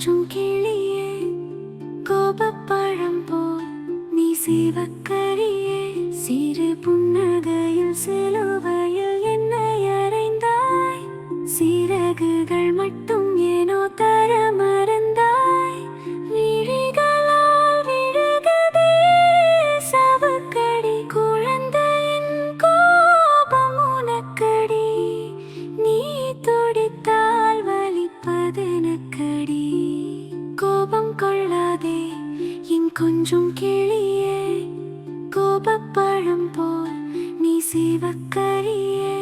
கொஞ்சம் கிளியே கோபப்பழம் போல் நீ சிவக்கரியே கோபப்பழம் போல் நீ சிவக்கரியே.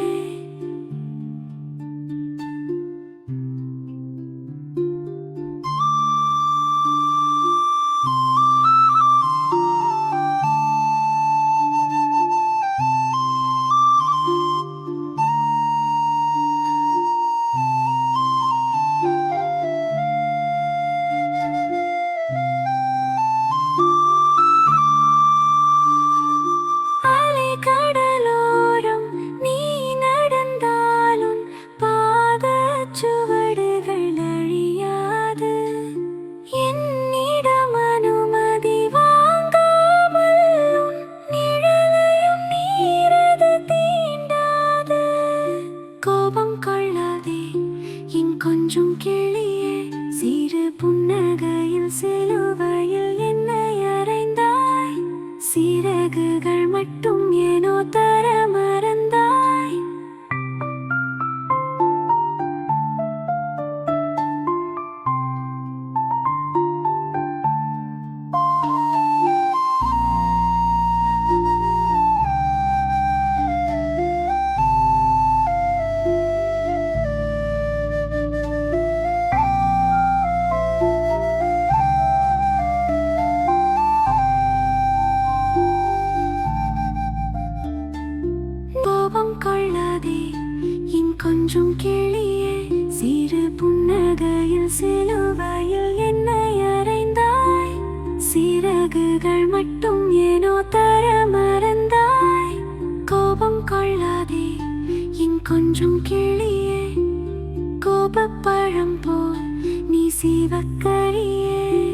புன்னகையில் கோபம் கொள்ளாதே என் கொஞ்சம் கிளியே. சிறு புன்னகையில் சிலுவையில் என்னை அறைந்தாய். சிறகுகள் மட்டும் ஏனோ தர மறந்தாய். கோபம் கொள்ளாதே இன் கொஞ்சம் கிளியே. கோபப்பழம் போல் நீ சிவக்கரியே.